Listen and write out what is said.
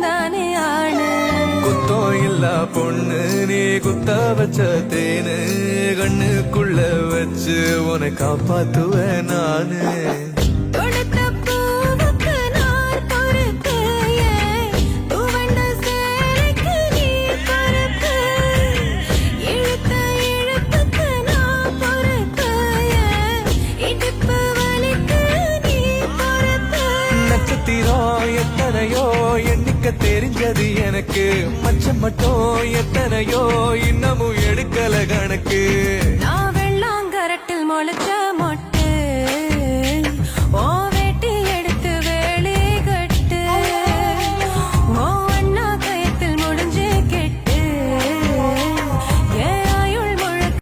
தானே ஆளு? குத்தம் இல்ல பொண்ணு நீ குத்த வச்ச தேனு. கண்ணுக்குள்ள வச்சு உன காப்பாத்துவேன் நானு. நட்சத்திரம் எத்தனையோ தெரிஞ்சது எனக்கு. மச்சம் மட்டும் எத்தனையோ இன்னமும் எடுக்கல கணக்கு. நான் வெள்ளாங்கரட்டில் முளைச்ச